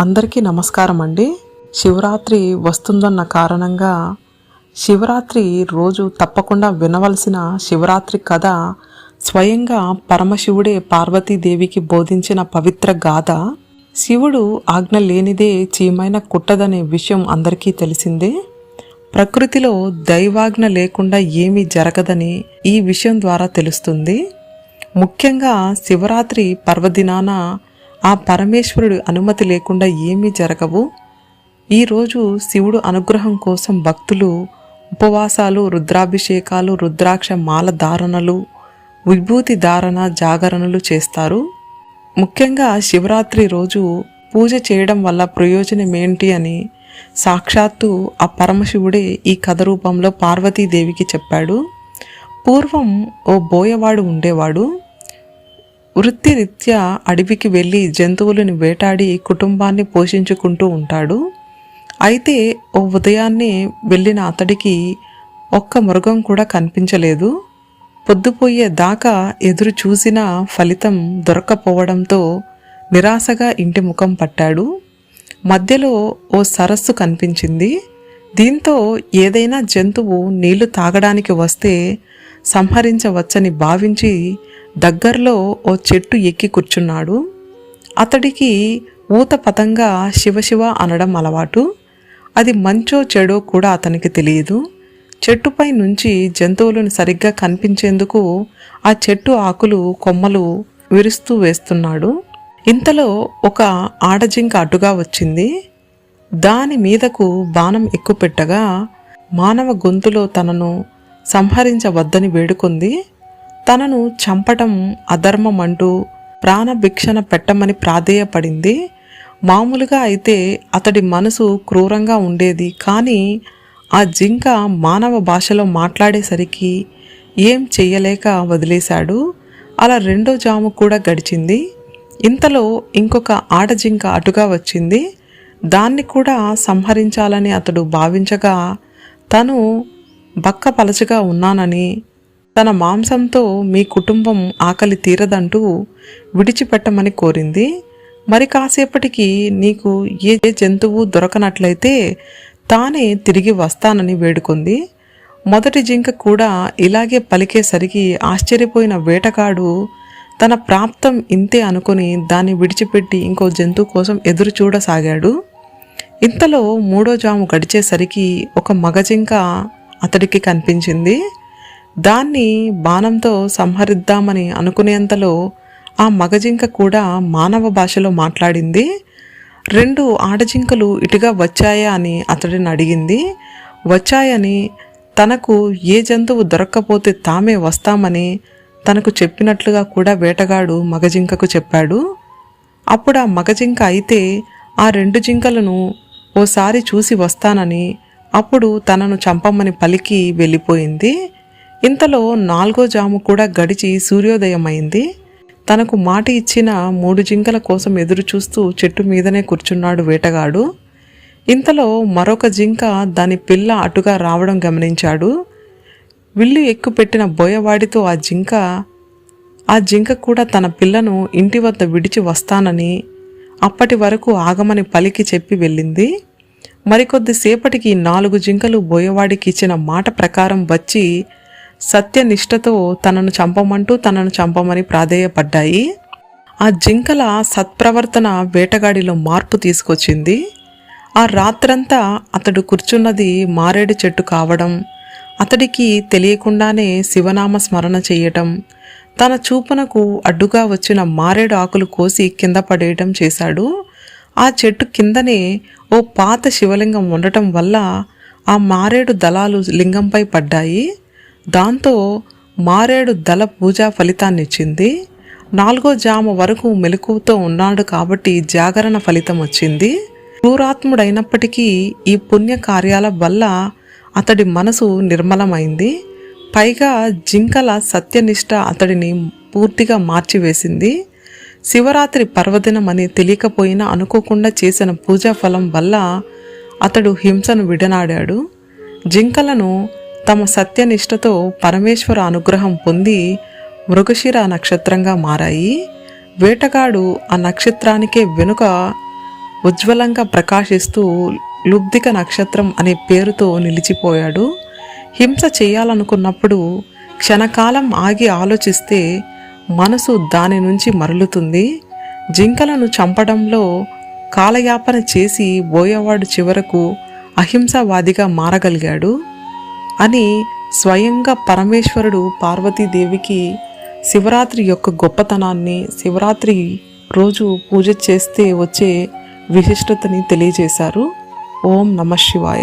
అందరికీ నమస్కారం అండి. శివరాత్రి వస్తుందన్న కారణంగా శివరాత్రి రోజు తప్పకుండా వినవలసిన శివరాత్రి కథ స్వయంగా పరమశివుడే పార్వతీదేవికి బోధించిన పవిత్ర గాథ. శివుడు ఆజ్ఞ లేనిదే చీమైన కుట్టదనే విషయం అందరికీ తెలిసిందే. ప్రకృతిలో దైవాజ్ఞ లేకుండా ఏమీ జరగదని ఈ విషయం ద్వారా తెలుస్తుంది. ముఖ్యంగా శివరాత్రి పర్వదినాన ఆ పరమేశ్వరుడి అనుమతి లేకుండా ఏమీ జరగవు. ఈరోజు శివుడు అనుగ్రహం కోసం భక్తులు ఉపవాసాలు రుద్రాభిషేకాలు రుద్రాక్ష మాల ధారణలు విభూతి ధారణ జాగరణలు చేస్తారు. ముఖ్యంగా శివరాత్రి రోజు పూజ చేయడం వల్ల ప్రయోజనం ఏంటి అని సాక్షాత్తు ఆ పరమశివుడే ఈ కథ రూపంలో పార్వతీదేవికి చెప్పాడు. పూర్వం ఓ బోయవాడు ఉండేవాడు. వృత్తిరీత్యా అడవికి వెళ్ళి జంతువులను వేటాడి కుటుంబాన్ని పోషించుకుంటూ ఉంటాడు. అయితే ఓ ఉదయాన్నే వెళ్ళిన అతడికి ఒక్క మృగం కూడా కనిపించలేదు. పొద్దుపోయే దాకా ఎదురు చూసిన ఫలితం దొరక్కపోవడంతో నిరాశగా ఇంటి ముఖం పట్టాడు. మధ్యలో ఓ సరస్సు కనిపించింది. దీంతో ఏదైనా జంతువు నీళ్ళు తాగడానికి వస్తే సంహరించవచ్చని భావించి దగ్గరలో ఓ చెట్టు ఎక్కి కూర్చున్నాడు. అతడికి ఊత పతంగా శివశివ అనడం అలవాటు. అది మంచో చెడో కూడా అతనికి తెలియదు. చెట్టుపై నుంచి జంతువులను సరిగ్గా కనిపించేందుకు ఆ చెట్టు ఆకులు కొమ్మలు విరుస్తూ వేస్తున్నాడు. ఇంతలో ఒక ఆడజింక అడ్డుగా వచ్చింది. దాని మీదకు బాణం ఎక్కుపెట్టగా మానవ గొంతులో తనను సంహరించవద్దని వేడుకుంది. తనను చంపటం అధర్మం అంటూ ప్రాణభిక్షణ పెట్టమని ప్రాధేయపడింది. మామూలుగా అయితే అతడి మనసు క్రూరంగా ఉండేది. కానీ ఆ జింక మానవ భాషలో మాట్లాడేసరికి ఏం చెయ్యలేక వదిలేశాడు. అలా రెండో జాము కూడా గడిచింది. ఇంతలో ఇంకొక ఆడజింక అటుగా వచ్చింది. దాన్ని కూడా సంహరించాలని అతడు భావించగా తను బక్క పలచగా ఉన్నానని తన మాంసంతో మీ కుటుంబం ఆకలి తీరదంటూ విడిచిపెట్టమని కోరింది. మరి కాసేపటికి నీకు ఏ జంతువు దొరకనట్లయితే తానే తిరిగి వస్తానని వేడుకుంది. మొదటి జింక కూడా ఇలాగే పలికేసరికి ఆశ్చర్యపోయిన వేటగాడు తన ప్రాప్తం ఇంతే అనుకుని దాన్ని విడిచిపెట్టి ఇంకో జంతువు కోసం ఎదురు చూడసాగాడు. ఇంతలో మూడో జాము గడిచేసరికి ఒక మగజింక అతడికి కనిపించింది. దాన్ని బాణంతో సంహరిద్దామని అనుకునేంతలో ఆ మగజింక కూడా మానవ భాషలో మాట్లాడింది. రెండు ఆడజింకలు ఇటుగా వచ్చాయా అని అతడిని అడిగింది. వచ్చాయని తనకు ఏ జంతువు దొరక్కపోతే తామే వస్తామని తనకు చెప్పినట్లుగా కూడా వేటగాడు మగజింకకు చెప్పాడు. అప్పుడు ఆ మగజింక అయితే ఆ రెండు జింకలను ఓసారి చూసి వస్తానని అప్పుడు తనను చంపమ్మని పలికి వెళ్ళిపోయింది. ఇంతలో నాలుగో జాము కూడా గడిచి సూర్యోదయమైంది. తనకు మాట ఇచ్చిన మూడు జింకల కోసం ఎదురు చూస్తూ చెట్టు మీదనే కూర్చున్నాడు వేటగాడు. ఇంతలో మరొక జింక దాని పిల్ల అటుగా రావడం గమనించాడు. విల్లు ఎక్కుపెట్టిన బోయవాడితో ఆ జింక ఆ జింక కూడా తన పిల్లను ఇంటి వద్ద విడిచి వస్తానని అప్పటి వరకు ఆగమని పలికి చెప్పి వెళ్ళింది. మరికొద్దిసేపటికి నాలుగు జింకలు బోయవాడికి ఇచ్చిన మాట ప్రకారం వచ్చి సత్యనిష్టతో తనను చంపమంటూ తనను చంపమని ప్రాధేయపడ్డాయి. ఆ జింకల సత్ప్రవర్తన వేటగాడిలో మార్పు తీసుకొచ్చింది. ఆ రాత్రంతా అతడు కూర్చున్నది మారేడు చెట్టు కావడం అతడికి తెలియకుండానే శివనామ స్మరణ చేయటం తన చూపునకు అడ్డుగా వచ్చిన మారేడు ఆకులు కోసి కింద పడేయటం చేశాడు. ఆ చెట్టు కిందనే ఓ పాత శివలింగం ఉండటం వల్ల ఆ మారేడు దళాలు లింగంపై పడ్డాయి. దాంతో మారేడు దళ పూజా ఫలితాన్నిచ్చింది. నాలుగో జామ వరకు మెలకువతో ఉన్నాడు కాబట్టి జాగరణ ఫలితం వచ్చింది. క్రూరాత్ముడైనప్పటికీ ఈ పుణ్య కార్యాల వల్ల అతడి మనసు నిర్మలమైంది. పైగా జింకల సత్యనిష్ట అతడిని పూర్తిగా మార్చివేసింది. శివరాత్రి పర్వదినం అని తెలియకపోయినా అనుకోకుండా చేసిన పూజా ఫలం వల్ల అతడు హింసను విడనాడాడు. జింకలను తమ సత్యనిష్టతో పరమేశ్వర అనుగ్రహం పొంది మృగశిర నక్షత్రంగా మారాయి. వేటగాడు ఆ నక్షత్రానికే వెనుక ఉజ్వలంగా ప్రకాశిస్తూ లుబ్ధిక నక్షత్రం అనే పేరుతో నిలిచిపోయాడు. హింస చేయాలనుకున్నప్పుడు క్షణకాలం ఆగి ఆలోచిస్తే మనసు దాని నుంచి మరలుతుంది. జింకలను చంపడంలో కాలయాపన చేసి బోయవాడు చివరకు అహింసావాదిగా మారగలిగాడు. అని స్వయంగా పరమేశ్వరుడు పార్వతీదేవికి శివరాత్రి యొక్క గొప్పతనాన్ని శివరాత్రి రోజు పూజ చేస్తే వచ్చే విశిష్టతని తెలియజేశారు. ఓం నమ శివాయ.